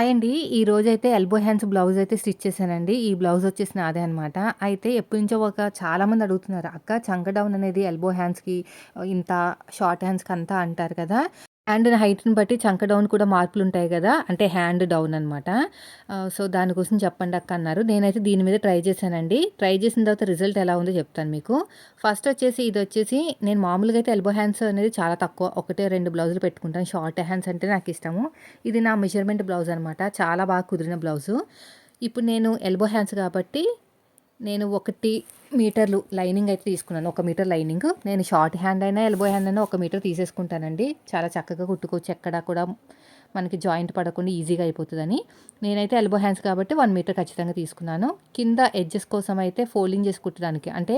Hi అండి ఈ రోజైతే ఎల్బో హ్యాండ్స్ బ్లౌజ్ అయితే స్టిచ్ చేశానండి. ఈ బ్లౌజ్ వచ్చేసి నాదే అనమాట అయితే ఎప్పటి నుంచో ఒక చాలామంది అడుగుతున్నారు అక్క చంక డౌన్ అనేది ఎల్బో హ్యాండ్స్కి ఇంత షార్ట్ హ్యాండ్స్కి అంతా అంటారు కదా. అండ్ నా హైట్ని బట్టి చంక డౌన్ కూడా మార్పులు ఉంటాయి కదా అంటే హ్యాండ్ డౌన్ అనమాట సో దానికోసం చెప్పండి అక్క అన్నారు. నేనైతే దీని మీద ట్రై చేశానండి. ట్రై చేసిన తర్వాత రిజల్ట్ ఎలా ఉందో చెప్తాను మీకు. ఫస్ట్ వచ్చేసి ఇది వచ్చేసి నేను మామూలుగా అయితే ఎల్బో హ్యాండ్స్ అనేది చాలా తక్కువ ఒకటే రెండు బ్లౌజులు పెట్టుకుంటాను. షార్ట్ హ్యాండ్స్ అంటే నాకు ఇష్టము. ఇది నా మెజర్మెంట్ బ్లౌజ్ అనమాట చాలా బాగా కుదిరిన బ్లౌజు. ఇప్పుడు నేను ఎల్బో హ్యాండ్స్ కాబట్టి నేను ఒకటి మీటర్లు లైనింగ్ అయితే తీసుకున్నాను. ఒక మీటర్ లైనింగ్. నేను షార్ట్ హ్యాండ్ అయినా ఎల్బో హ్యాండ్ అయినా ఒక మీటర్ తీసేసుకుంటానండి. చాలా చక్కగా కుట్టుకోవచ్చు. ఎక్కడ కూడా మనకి జాయింట్ పడకుండా ఈజీగా అయిపోతుందని. నేనైతే ఎల్బో హ్యాండ్స్ కాబట్టి వన్ మీటర్ ఖచ్చితంగా తీసుకున్నాను. కింద ఎడ్జెస్ కోసం అయితే ఫోల్డింగ్ చేసి కుట్టడానికి. అంటే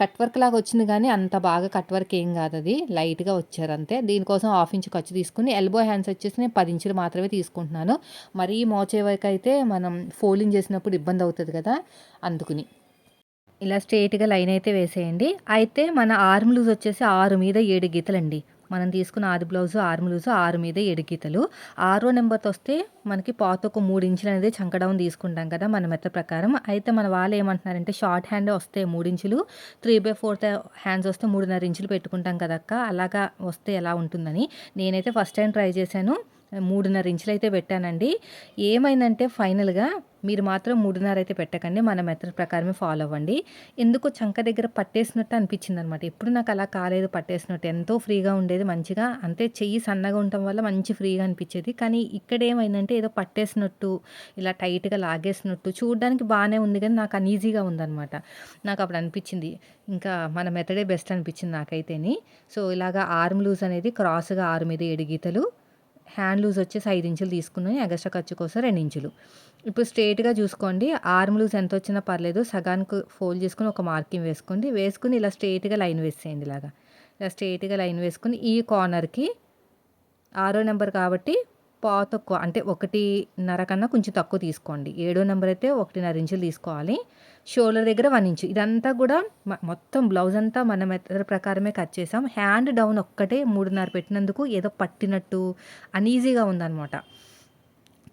కట్ వర్క్ లాగా వచ్చింది కానీ అంత బాగా కట్ వర్క్ ఏం కాదు అది. లైట్గా వచ్చారు అంతే. దీనికోసం హాఫ్ ఇంచ్ ఖర్చు తీసుకుని ఎల్బో హ్యాండ్స్ వచ్చేసి నేను పది ఇంచులు మాత్రమే తీసుకుంటున్నాను. మరీ మోచే వరకు అయితే మనం ఫోల్డింగ్ చేసినప్పుడు ఇబ్బంది అవుతుంది కదా అందుకుని. ఇలా స్ట్రేట్గా లైన్ అయితే వేసేయండి. అయితే మన ఆర్మ్ లూజ్ వచ్చేసి ఆరు మీద ఏడు గీతలండి. మనం తీసుకున్న ఆది బ్లౌజ్ ఆర్మ్ లూజ్ ఆరు మీద ఏడు గీతలు. ఆరో నెంబర్తో వస్తే మనకి పాత ఒక మూడు ఇంచులు అనేది చంకడౌన్ తీసుకుంటాం కదా మన మెత్త ప్రకారం. అయితే మన వాళ్ళు ఏమంటున్నారంటే షార్ట్ హ్యాండ్ వస్తే మూడు ఇంచులు త్రీ బై ఫోర్త్ హ్యాండ్స్ వస్తే మూడున్నర ఇంచులు పెట్టుకుంటాం కదక్క అలాగా వస్తే ఎలా ఉంటుందని నేనైతే ఫస్ట్ టైం ట్రై చేశాను. మూడున్నర ఇంచులు అయితే పెట్టానండి. ఏమైందంటే ఫైనల్గా మీరు మాత్రం మూడున్నర అయితే పెట్టకండి. మన మెథడ్ ప్రకారమే ఫాలో అవ్వండి. ఎందుకో చంక దగ్గర పట్టేసినట్టు అనిపించింది అనమాట ఎప్పుడు నాకు అలా కాలేదు పట్టేసినట్టు. ఎంతో ఫ్రీగా ఉండేది మంచిగా. అంతే చెయ్యి సన్నగా ఉండటం వల్ల మంచి ఫ్రీగా అనిపించేది. కానీ ఇక్కడ ఏమైందంటే ఏదో పట్టేసినట్టు ఇలా టైట్గా లాగేసినట్టు చూడడానికి బాగానే ఉంది కానీ నాకు అనీజీగా ఉందన్నమాట నాకు అప్పుడు అనిపించింది. ఇంకా మన మెథడే బెస్ట్ అనిపించింది నాకైతేని. సో ఇలాగా ఆర్మ్ లూజ్ అనేది క్రాస్గా ఆరు మీద ఏడు గీతలు హ్యాండ్ లూజ్ వచ్చేసి ఐదు ఇంచులు తీసుకున్నాను ఎగస్ట్రా ఖర్చు కోసం రెండు ఇంచులు. ఇప్పుడు స్ట్రేట్గా చూసుకోండి ఆర్మ్ లూజ్ ఎంత వచ్చినా పర్లేదు సగానికి ఫోల్డ్ చేసుకుని ఒక మార్కింగ్ వేసుకోండి. వేసుకుని ఇలా స్ట్రేట్గా లైన్ వేసేయండి ఇలాగా. ఇలా స్ట్రేట్గా లైన్ వేసుకుని ఈ కార్నర్కి ఆరో నెంబర్ కాబట్టి పా తక్కువ అంటే ఒకటిన్నర కన్నా కొంచెం తక్కువ తీసుకోండి. ఏడో నెంబర్ అయితే ఒకటిన్నర ఇంచులు తీసుకోవాలి. షోల్డర్ దగ్గర వన్ ఇంచు. ఇదంతా కూడా మొత్తం బ్లౌజ్ అంతా మన మెథడ్ ప్రకారమే కట్ చేసాం. హ్యాండ్ డౌన్ ఒక్కటే మూడున్నర పెట్టినందుకు ఏదో పట్టినట్టు అనీజీగా ఉందన్నమాట.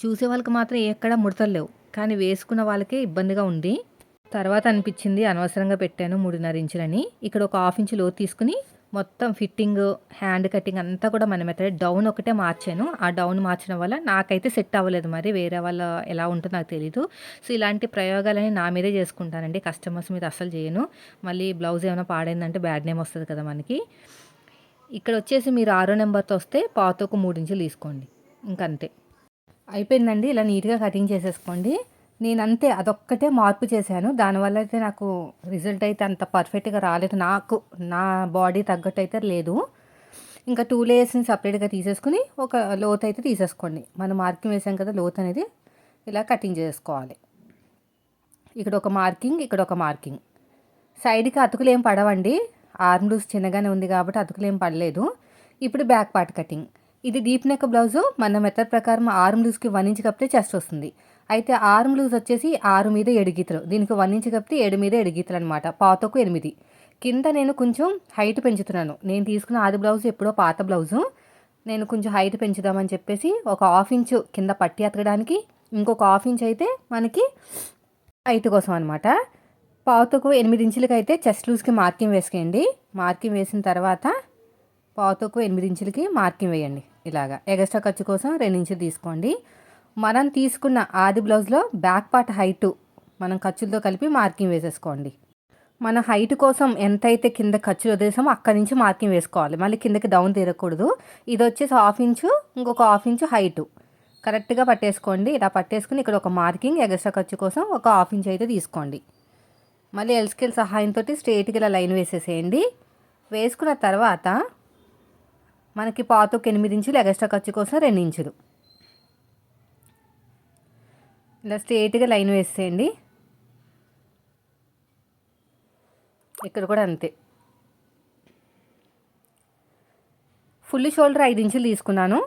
చూసే వాళ్ళకి మాత్రం ఎక్కడ ముడతలు లేవు. కానీ వేసుకున్న వాళ్ళకే ఇబ్బందిగా ఉంది. తర్వాత అనిపించింది అనవసరంగా పెట్టాను మూడున్నర ఇంచులని. ఇక్కడ ఒక హాఫ్ ఇంచు లోతు తీసుకుని మొత్తం ఫిట్టింగ్ హ్యాండ్ కటింగ్ అంతా కూడా మన మెథడ్ డౌన్ ఒకటే మార్చాను. ఆ డౌన్ మార్చడం వల్ల నాకైతే సెట్ అవ్వలేదు మరి. వేరే వాళ్ళ ఎలా ఉంటుందో నాకు తెలీదు. సో ఇలాంటి ప్రయోగాలని నా మీదే చేసుకుంటానండి. కస్టమర్స్ మీద అసలు చేయను. మళ్ళీ బ్లౌజ్ ఏమైనా పాడైందంటే బ్యాడ్ నేమ్ వస్తుంది కదా మనకి. ఇక్కడ వచ్చేసి మీరు ఆరో నెంబర్తో వస్తే పాతకు మూడు ఇంచులు తీసుకోండి. ఇంకంతే. అయిపోయిందండి. ఇలా నీట్గా కటింగ్ చేసేసుకోండి. నేను అంతే అదొక్కటే మార్పు చేశాను. దానివల్ల అయితే నాకు రిజల్ట్ అయితే అంత పర్ఫెక్ట్గా రాలేదు. నాకు నా బాడీ తగ్గట్టు అయితే లేదు. ఇంకా టూ లేయర్స్ని సపరేట్గా తీసేసుకుని ఒక లోత్ అయితే తీసేసుకోండి. మనం మార్కింగ్ వేసాం కదా లోత్ అనేది ఇలా కటింగ్ చేసుకోవాలి. ఇక్కడ ఒక మార్కింగ్ ఇక్కడ ఒక మార్కింగ్. సైడ్కి అతుకులు ఏం పడవండి. ఆర్మ్ లూస్ చిన్నగానే ఉంది కాబట్టి అతుకులు ఏం పడలేదు. ఇప్పుడు బ్యాక్ పార్ట్ కటింగ్. ఇది డీప్ నెక్ బ్లౌజు. మన మెథడ్ ప్రకారం ఆర్మ్ లూస్కి వన్ ఇంచ్ కప్పితే చెస్ట్ వస్తుంది. అయితే ఆర్మ్ లూజ్ వచ్చేసి ఆరు మీద ఏడు గీతలు. దీనికి వన్ ఇంచ్ కప్పితే ఏడు మీద ఏడు గీతలు అనమాట పాతకు ఎనిమిది. కింద నేను కొంచెం హైట్ పెంచుతున్నాను. నేను తీసుకున్న ఆది బ్లౌజ్ ఎప్పుడో పాత బ్లౌజు నేను కొంచెం హైట్ పెంచుదామని చెప్పేసి ఒక హాఫ్ ఇంచు కింద పట్టి అతకడానికి ఇంకొక హాఫ్ ఇంచ్ అయితే మనకి హైట్ కోసం అనమాట పావుతకు ఎనిమిది ఇంచులకి అయితే చెస్ట్ లూజ్కి మార్కింగ్ వేసుకోండి. మార్కింగ్ వేసిన తర్వాత పావుతకు ఎనిమిది ఇంచులకి మార్కింగ్ వేయండి. ఇలాగా. ఎగస్ట్రా ఖర్చు కోసం రెండు ఇంచులు తీసుకోండి. మనం తీసుకున్న ఆది బ్లౌజ్లో బ్యాక్ పార్ట్ హైటు మనం ఖర్చులతో కలిపి మార్కింగ్ వేసేసుకోండి. మన హైట్ కోసం ఎంతైతే కింద ఖర్చులు వదిలేసామో అక్కడి నుంచి మార్కింగ్ వేసుకోవాలి. మళ్ళీ కిందకి డౌన్ తీరకూడదు ఇది వచ్చేసి హాఫ్ ఇంచు ఇంకొక హాఫ్ ఇంచు హైటు. కరెక్ట్గా పట్టేసుకోండి. ఇలా పట్టేసుకుని ఇక్కడ ఒక మార్కింగ్ ఎగస్ట్రా ఖర్చు కోసం ఒక హాఫ్ ఇంచ్ అయితే తీసుకోండి. మళ్ళీ ఎల్స్కేల్ సహాయంతో స్ట్రేట్గా ఇలా లైన్ వేసేసేయండి. వేసుకున్న తర్వాత మనకి పాతకు ఎనిమిది ఇంచులు ఎగస్ట్రా ఖర్చు కోసం రెండు ఇంచులు. ఇలా స్ట్రేట్గా లైన్ వేసేయండి. ఇక్కడ కూడా అంతే. ఫుల్ షోల్డర్ ఐదు ఇంచులు తీసుకున్నాను.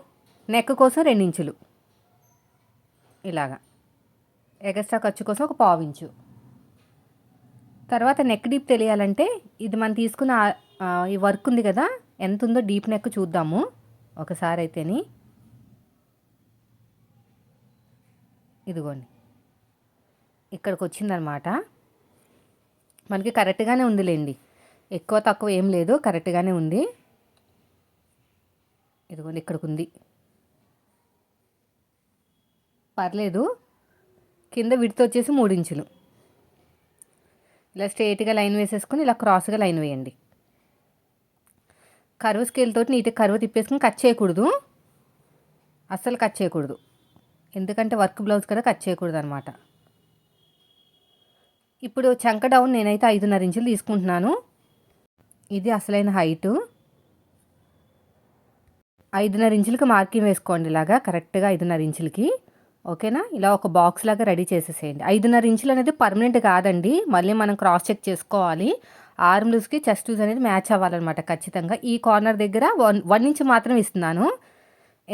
నెక్ కోసం రెండు ఇంచులు. ఇలాగా. ఎగస్ట్రా ఖర్చు కోసం ఒక పావు ఇంచు. తర్వాత నెక్ డీప్ తెలియాలంటే ఇది మనం తీసుకున్న ఈ వర్క్ ఉంది కదా ఎంత ఉందో డీప్ నెక్ చూద్దాము. ఒకసారి అయితేని. ఇదిగోండి. ఇక్కడికి వచ్చిందనమాట మనకి కరెక్ట్గానే ఉందిలేండి. ఎక్కువ తక్కువ ఏం లేదు కరెక్ట్గానే ఉంది. ఇదిగోండి ఇక్కడికి ఉంది పర్లేదు. కింద విడత వచ్చేసి మూడు ఇంచులు ఇలా స్ట్రేట్గా లైన్ వేసేసుకుని ఇలా క్రాస్గా లైన్ వేయండి. కరువు స్కేల్ తోటి నీట్గా కరువు తిప్పేసుకుని కట్ చేయకూడదు. అస్సలు కట్ చేయకూడదు. ఎందుకంటే వర్క్ బ్లౌజ్ కదా కట్ చేయకూడదు అనమాట ఇప్పుడు చంక డౌన్ నేనైతే ఐదున్నర ఇంచులు తీసుకుంటున్నాను. ఇది అసలైన హైటు ఐదున్నర ఇంచులకి మార్కింగ్ వేసుకోండి ఇలాగా కరెక్ట్గా ఐదున్నర ఇంచులకి. ఓకేనా? ఇలా ఒక బాక్స్ లాగా రెడీ చేసేసేయండి. ఐదున్నర ఇంచులు అనేది పర్మనెంట్ కాదండి. మళ్ళీ మనం క్రాస్ చెక్ చేసుకోవాలి. ఆర్మ్ లూస్కి చెస్ట్ లూజ్ అనేది మ్యాచ్ అవ్వాలన్నమాట ఖచ్చితంగా. ఈ కార్నర్ దగ్గర వన్ వన్ ఇంచ్ మాత్రం ఇస్తున్నాను.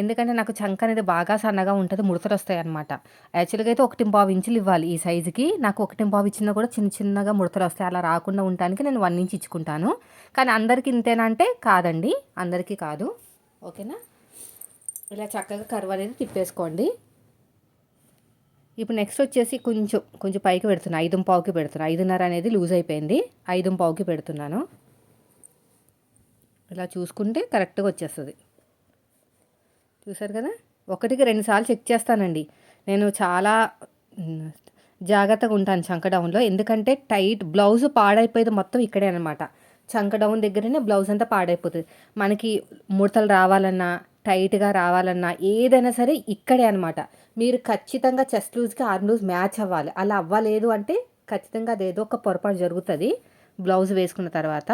ఎందుకంటే నాకు చంక అనేది బాగా సన్నగా ఉంటుంది ముడతలు వస్తాయి అనమాట యాక్చువల్గా అయితే ఒకటి పావు ఇంచులు ఇవ్వాలి ఈ సైజుకి. నాకు ఒకటి పావు ఇచ్చినా కూడా చిన్న చిన్నగా ముడతలు వస్తాయి. అలా రాకుండా ఉండటానికి నేను వన్ ఇంచ్ ఇచ్చుకుంటాను. కానీ అందరికీ ఇంతేనా అంటే కాదండి. అందరికీ కాదు. ఓకేనా? ఇలా చక్కగా కర్వ్ అనేది తిప్పేసుకోండి. ఇప్పుడు నెక్స్ట్ వచ్చేసి కొంచెం కొంచెం పైకి పెడుతున్నాను ఐదు పావుకి పెడుతున్నాను ఐదున్నర అనేది లూజ్ అయిపోయింది. ఐదు పావుకి పెడుతున్నాను. ఇలా చూసుకుంటే కరెక్ట్గా వచ్చేస్తుంది. చూసారు కదా? ఒకటికి రెండుసార్లు చెక్ చేస్తానండి. నేను చాలా జాగ్రత్తగా ఉంటాను చంక డౌన్లో ఎందుకంటే టైట్ బ్లౌజ్ పాడైపోయేది మొత్తం ఇక్కడే అనమాట చంక డౌన్ దగ్గరనే బ్లౌజ్ అంతా పాడైపోతుంది. మనకి ముడతలు రావాలన్నా టైట్గా రావాలన్నా ఏదైనా సరే ఇక్కడే అనమాట మీరు ఖచ్చితంగా చెస్ట్ లూజ్కి ఆర్మ్ లూజ్ మ్యాచ్ అవ్వాలి. అలా అవ్వలేదు అంటే ఖచ్చితంగా అది ఏదో ఒక పొరపాటు జరుగుతుంది. బ్లౌజ్ వేసుకున్న తర్వాత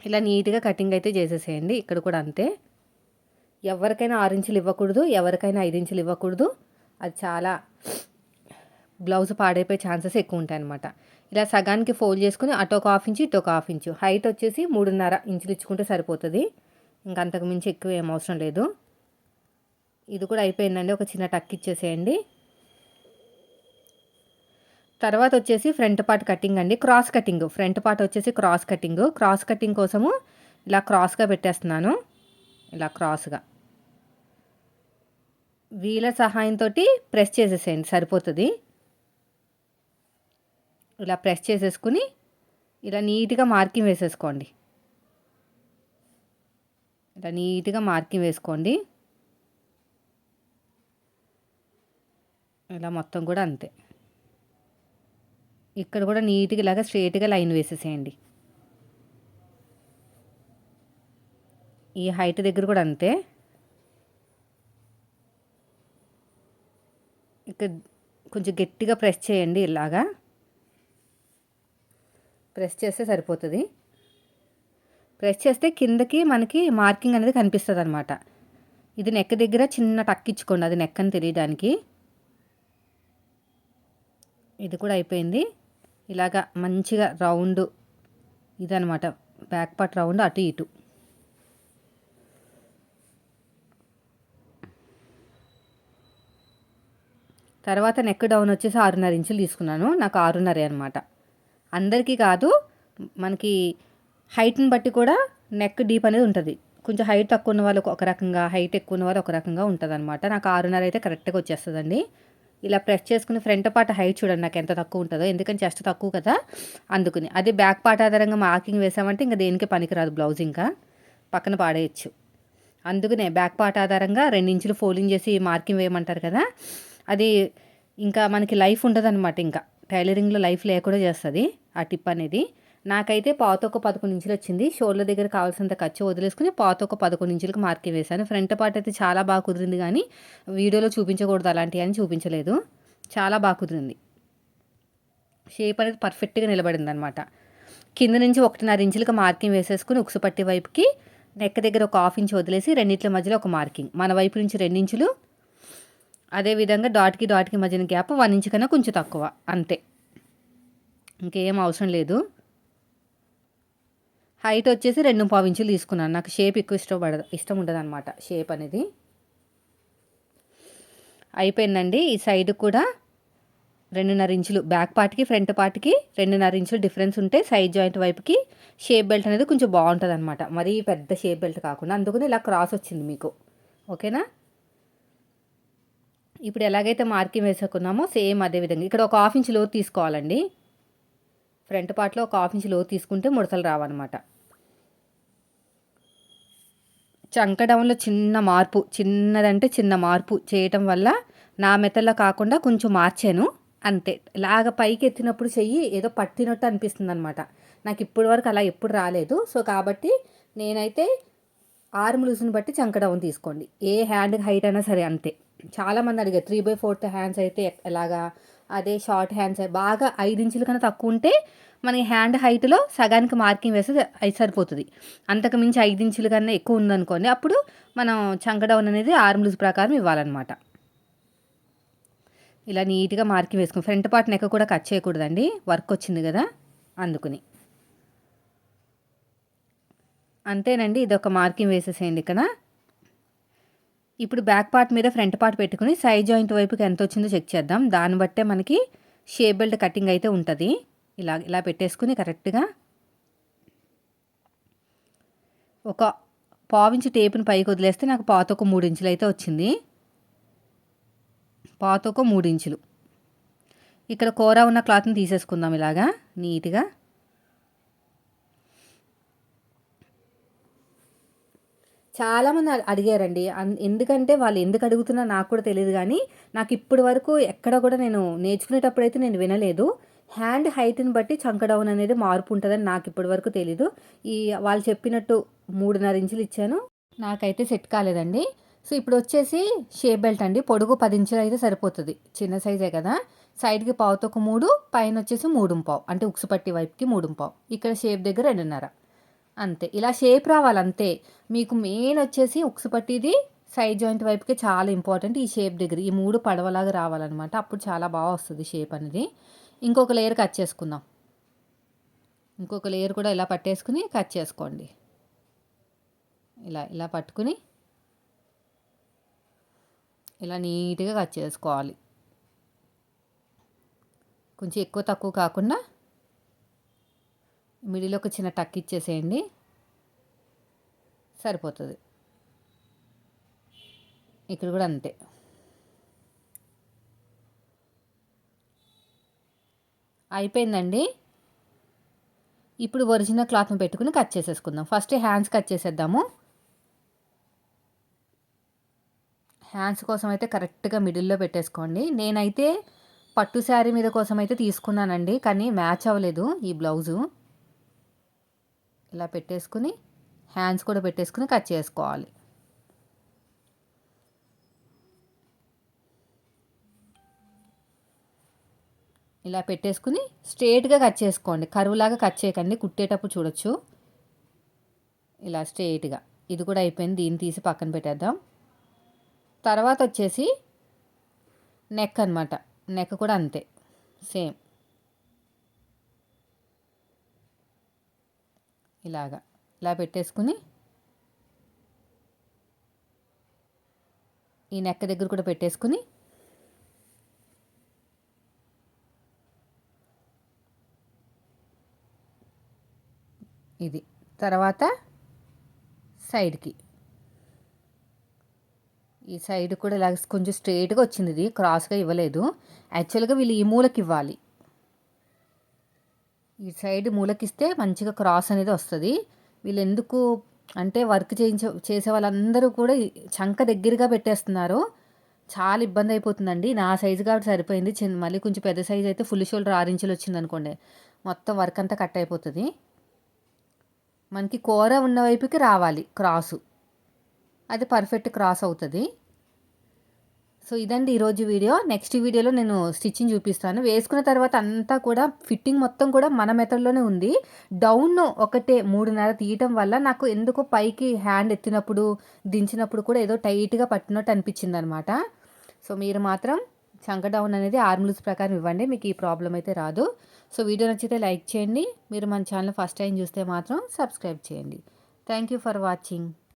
ఇలా నీట్గా కటింగ్ అయితే చేసేసేయండి. ఇక్కడ కూడా అంతే. ఎవరికైనా ఆరు ఇంచులు ఇవ్వకూడదు ఎవరికైనా ఐదు ఇంచులు ఇవ్వకూడదు. అది చాలా బ్లౌజ్ పాడైపోయే ఛాన్సెస్ ఎక్కువ ఉంటాయి అనమాట ఇలా సగానికి ఫోల్డ్ చేసుకుని అటు ఒక హాఫ్ ఇంచు ఇటు ఒక హాఫ్ ఇంచు. హైట్ వచ్చేసి మూడున్నర ఇంచులు ఇచ్చుకుంటే సరిపోతుంది. ఇంకా అంతకు మించి ఎక్కువ ఏం అవసరం లేదు. ఇది కూడా అయిపోయిందండి. ఒక చిన్న టక్ ఇచ్చేసేయండి. తర్వాత వచ్చేసి ఫ్రంట్ పార్ట్ కటింగ్ అండి. Cross cutting. ఫ్రంట్ పార్ట్ వచ్చేసి క్రాస్ కటింగ్. క్రాస్ కటింగ్ కోసము ఇలా క్రాస్గా పెట్టేస్తున్నాను. ఇలా క్రాస్గా. వీల సహాయంతో ప్రెస్ చేసేసేయండి సరిపోతుంది. ఇలా ప్రెస్ చేసేసుకుని ఇలా నీట్గా మార్కింగ్ వేసేసుకోండి. ఇలా నీట్గా మార్కింగ్ వేసుకోండి. ఇలా మొత్తం కూడా అంతే. ఇక్కడ కూడా నీట్గా ఇలాగ స్ట్రేట్గా లైన్ వేసేసేయండి. ఈ హైట్ దగ్గర కూడా అంతే. ఇక్కడ కొంచెం గట్టిగా ప్రెస్ చేయండి ఇలాగా. ప్రెస్ చేస్తే సరిపోతుంది. ప్రెస్ చేస్తే కిందకి మనకి మార్కింగ్ అనేది కనిపిస్తుంది అనమాట ఇది నెక్ దగ్గర చిన్న టక్ ఇచ్చుకోండి అది నెక్ అని తెలియడానికి. ఇది కూడా అయిపోయింది. ఇలాగా మంచిగా రౌండ్ ఇదనమాట బ్యాక్ పార్ట్ రౌండ్ అటు ఇటు. తర్వాత నెక్ డౌన్ వచ్చేసి ఆరున్నర ఇంచులు తీసుకున్నాను. నాకు ఆరున్నరే అనమాట అందరికీ కాదు మనకి హైట్ని బట్టి కూడా నెక్ డీప్ అనేది ఉంటుంది. కొంచెం హైట్ తక్కువ ఉన్న వాళ్ళకి ఒక రకంగా హైట్ ఎక్కువ ఉన్న వాళ్ళు ఒక రకంగా ఉంటుంది అనమాట నాకు ఆరున్నర అయితే కరెక్ట్గా వచ్చేస్తుందండి. ఇలా ప్రెస్ చేసుకుని ఫ్రంట్ పార్ట్ హైట్ చూడండి నాకు ఎంత తక్కువ ఉంటుందో. ఎందుకంటే చెస్ట్ తక్కువ కదా అందుకుని. అదే బ్యాక్ పార్ట్ ఆధారంగా మార్కింగ్ వేసామంటే ఇంకా దేనికి పనికిరాదు బ్లౌజ్ ఇంకా. పక్కన పాడేయచ్చు. అందుకనే బ్యాక్ పార్ట్ ఆధారంగా రెండు ఇంచులు ఫోల్డింగ్ చేసి మార్కింగ్ వేయమంటారు కదా అది ఇంకా మనకి లైఫ్ ఉంటుంది అనమాట ఇంకా. టైలరింగ్లో లైఫ్ లేకుండా చేస్తుంది ఆ టిప్ అనేది. నాకైతే పాత ఒక పదకొండు ఇంచులు వచ్చింది. షోల్డర్ దగ్గర కావాల్సినంత ఖర్చు వదిలేసుకుని పాత ఒక పదకొండు ఇంచులకు మార్కింగ్ వేశాను. ఫ్రంట్ పార్ట్ అయితే చాలా బాగా కుదిరింది కానీ వీడియోలో చూపించకూడదు అలాంటివి అని చూపించలేదు. చాలా బాగా కుదిరింది. షేప్ అనేది పర్ఫెక్ట్గా నిలబడింది అనమాట కింద నుంచి ఒకటిన్నర ఇంచులకు మార్కింగ్ వేసేసుకుని ఉక్సుపట్టి వైపుకి నెక్ దగ్గర ఒక హాఫ్ ఇంచ్ వదిలేసి రెండింటిల మధ్యలో ఒక మార్కింగ్. మన వైపు నుంచి రెండించులు అదేవిధంగా డాట్కి డాట్కి మధ్యన గ్యాప్ వన్ ఇంచ్ కన్నా కొంచెం తక్కువ అంతే. ఇంకేం అవసరం లేదు. హైట్ వచ్చేసి రెండు పావు ఇంచులు తీసుకున్నాను. నాకు షేప్ ఎక్కువ ఇష్టపడదు ఇష్టం ఉండదు అనమాట షేప్ అనేది. అయిపోయిందండి. ఈ సైడ్ కూడా రెండున్నర ఇంచులు బ్యాక్ పార్ట్కి ఫ్రంట్ పార్ట్కి రెండున్నర ఇంచులు డిఫరెన్స్ ఉంటే సైడ్ జాయింట్ వైపుకి షేప్ బెల్ట్ అనేది కొంచెం బాగుంటుంది అనమాట మరీ పెద్ద షేప్ బెల్ట్ కాకుండా అందుకని ఇలా క్రాస్ వచ్చింది మీకు. ఓకేనా? ఇప్పుడు ఎలాగైతే మార్కింగ్ వేసుకున్నామో సేమ్ అదే విధంగా. ఇక్కడ ఒక హాఫ్ ఇంచ్ లోతు తీసుకోవాలండి. ఫ్రంట్ పార్ట్లో ఒక హాఫ్ ఇంచ్ లోతు తీసుకుంటే ముడతలు రావన్నమాట. చంక డౌన్లో చిన్న మార్పు చిన్నదంటే చిన్న మార్పు చేయటం వల్ల నా మెతల్లో కాకుండా కొంచెం మార్చాను. అంతే. ఇలాగ పైకి ఎత్తినప్పుడు చెయ్యి ఏదో పట్టినట్టు అనిపిస్తుంది అనమాట నాకు ఇప్పటి వరకు అలా ఎప్పుడు రాలేదు. సో కాబట్టి నేనైతే ఆర్మ్ లూజ్ని బట్టి చంక డౌన్ తీసుకోండి. ఏ హ్యాండ్ హైట్ అయినా సరే అంతే. చాలామంది అడిగారు త్రీ బై ఫోర్త్ హ్యాండ్స్ అయితే ఎలాగా? అదే షార్ట్ హ్యాండ్స్ బాగా ఐదు ఇంచుల కన్నా తక్కువ ఉంటే మన హ్యాండ్ హైట్లో సగానికి మార్కింగ్ వేస్తే అది సరిపోతుంది. అంతకు మించి ఐదు ఇంచుల కన్నా ఎక్కువ ఉందనుకోండి అప్పుడు మనం చంకడౌన్ అనేది ఆర్మ్ లూజ్ ప్రకారం ఇవ్వాలన్నమాట. ఇలా నీట్గా మార్కింగ్ వేసుకుని ఫ్రంట్ పార్ట్ నెక్క కూడా కట్ చేయకూడదండి వర్క్ వచ్చింది కదా అందుకుని. అంతేనండి ఇది ఒక మార్కింగ్ వేసేసేయండి ఇక్కడ. ఇప్పుడు బ్యాక్ పార్ట్ మీద ఫ్రంట్ పార్ట్ పెట్టుకుని సైడ్ జాయింట్ వైపుకి ఎంత వచ్చిందో చెక్ చేద్దాం. దాన్ని బట్టే మనకి షేప్ బెల్ట్ కటింగ్ అయితే ఉంటుంది. ఇలా ఇలా పెట్టేసుకుని కరెక్ట్గా ఒక పావించి టేపుని పైకి వదిలేస్తే నాకు పాత ఒక మూడు ఇంచులు అయితే వచ్చింది. పాత ఒక మూడు ఇంచులు. ఇక్కడ కూర ఉన్న క్లాత్ని తీసేసుకుందాం ఇలాగా నీట్గా. చాలామంది అడిగారండి. ఎందుకంటే వాళ్ళు ఎందుకు అడుగుతున్నా నాకు కూడా తెలియదు కానీ నాకు ఇప్పటి వరకు ఎక్కడ కూడా నేను నేర్చుకునేటప్పుడు అయితే నేను వినలేదు. హ్యాండ్ హైట్ని బట్టి చంక డౌన్ అనేది మార్పు ఉంటుందని నాకు ఇప్పటి వరకు తెలీదు. ఈ వాళ్ళు చెప్పినట్టు మూడున్నర ఇంచులు ఇచ్చాను. నాకైతే సెట్ కాలేదండి. సో ఇప్పుడు వచ్చేసి షేప్ బెల్ట్ అండి. పొడుగు పది ఇంచులు అయితే సరిపోతుంది. చిన్న సైజే కదా. సైడ్కి పావుతో ఒక మూడు పైన వచ్చేసి మూడు పావు అంటే ఉక్సుపట్టి వైపుకి మూడు పావు ఇక్కడ షేప్ దగ్గర రెండున్నర. అంతే. ఇలా షేప్ రావాలి అంతే మీకు మెయిన్ వచ్చేసి ఉక్సు పట్టిది సైడ్ జాయింట్ వైపుకి చాలా ఇంపార్టెంట్ ఈ షేప్ దగ్గర. ఈ మూడు పడవలాగా రావాలన్నమాట. అప్పుడు చాలా బాగా వస్తుంది షేప్ అనేది. ఇంకొక లేయర్ కట్ చేసుకుందాం. ఇంకొక లేయర్ కూడా ఇలా పట్టేసుకుని కట్ చేసుకోండి. ఇలా ఇలా పట్టుకుని ఇలా నీట్గా కట్ చేసుకోవాలి. కొంచెం ఎక్కువ తక్కువ కాకుండా మిడిలో ఒక చిన్న టక్ ఇచ్చేసేయండి. సరిపోతుంది. ఇక్కడ కూడా అంతే. అయిపోయిందండి. ఇప్పుడు ఒరిజినల్ క్లాత్ని పెట్టుకుని కట్ చేసేసుకుందాం. ఫస్ట్ హ్యాండ్స్ కట్ చేసేద్దాము. హ్యాండ్స్ కోసం అయితే కరెక్ట్గా మిడిల్లో పెట్టేసుకోండి. నేనైతే పట్టు శారీ మీద కోసం అయితే తీసుకున్నానండి కానీ మ్యాచ్ అవ్వలేదు ఈ బ్లౌజు. ఇలా పెట్టేసుకుని హ్యాండ్స్ కూడా పెట్టేసుకుని కట్ చేసుకోవాలి. ఇలా పెట్టేసుకుని స్ట్రేట్గా కట్ చేసుకోండి. కరువులాగా కట్ చేయకండి. కుట్టేటప్పుడు చూడొచ్చు. ఇలా స్ట్రేట్గా ఇది కూడా అయిపోయింది. దీన్ని తీసి పక్కన పెట్టేద్దాం. తర్వాత వచ్చేసి నెక్ అనమాట నెక్ కూడా అంతే. సేమ్ ఇలాగా. ఇలా పెట్టేసుకుని ఈ నెక్క దగ్గర కూడా పెట్టేసుకుని ఇది. తర్వాత సైడ్కి. ఈ సైడ్ కూడా ఇలా కొంచెం స్ట్రైట్గా వచ్చింది ఇది. క్రాస్గా ఇవ్వలేదు. యాక్చువల్గా వీళ్ళు ఈ మూలకి ఇవ్వాలి. ఈ సైడ్ మూలకిస్తే మంచిగా క్రాస్ అనేది వస్తుంది. వీళ్ళు ఎందుకు అంటే వర్క్ చేయించే చేసే వాళ్ళందరూ కూడా చంక దగ్గరగా పెట్టేస్తున్నారు. చాలా ఇబ్బంది అయిపోతుందండి. నా సైజు కాబట్టి సరిపోయింది. చిన్న మళ్ళీ కొంచెం పెద్ద సైజు అయితే ఫుల్ షోల్డర్ ఆరు ఇంచులు వచ్చింది అనుకోండి. మొత్తం వర్క్ అంతా కట్ అయిపోతుంది. మనకి కూర ఉన్న వైపుకి రావాలి క్రాసు. అది పర్ఫెక్ట్ క్రాస్ అవుతుంది. సో ఇదండి ఈరోజు వీడియో. నెక్స్ట్ వీడియోలో నేను స్టిచ్చింగ్ చూపిస్తాను. వేసుకున్న తర్వాత అంతా కూడా ఫిట్టింగ్ మొత్తం కూడా మన మెథడ్లోనే ఉంది. డౌన్ ఒకటే మూడున్నర తీయటం వల్ల నాకు ఎందుకో పైకి హ్యాండ్ ఎత్తినప్పుడు దించినప్పుడు కూడా ఏదో టైట్గా పట్టినట్టు అనిపించింది అనమాట సో మీరు మాత్రం చంక డౌన్ అనేది ఆర్మ్లూస్ ప్రకారం ఇవ్వండి. మీకు ఈ ప్రాబ్లం అయితే రాదు. సో వీడియో నచ్చితే లైక్ చేయండి. మీరు మన ఛానల్ ఫస్ట్ టైం చూస్తే మాత్రం సబ్స్క్రైబ్ చేయండి. Thank you for watching.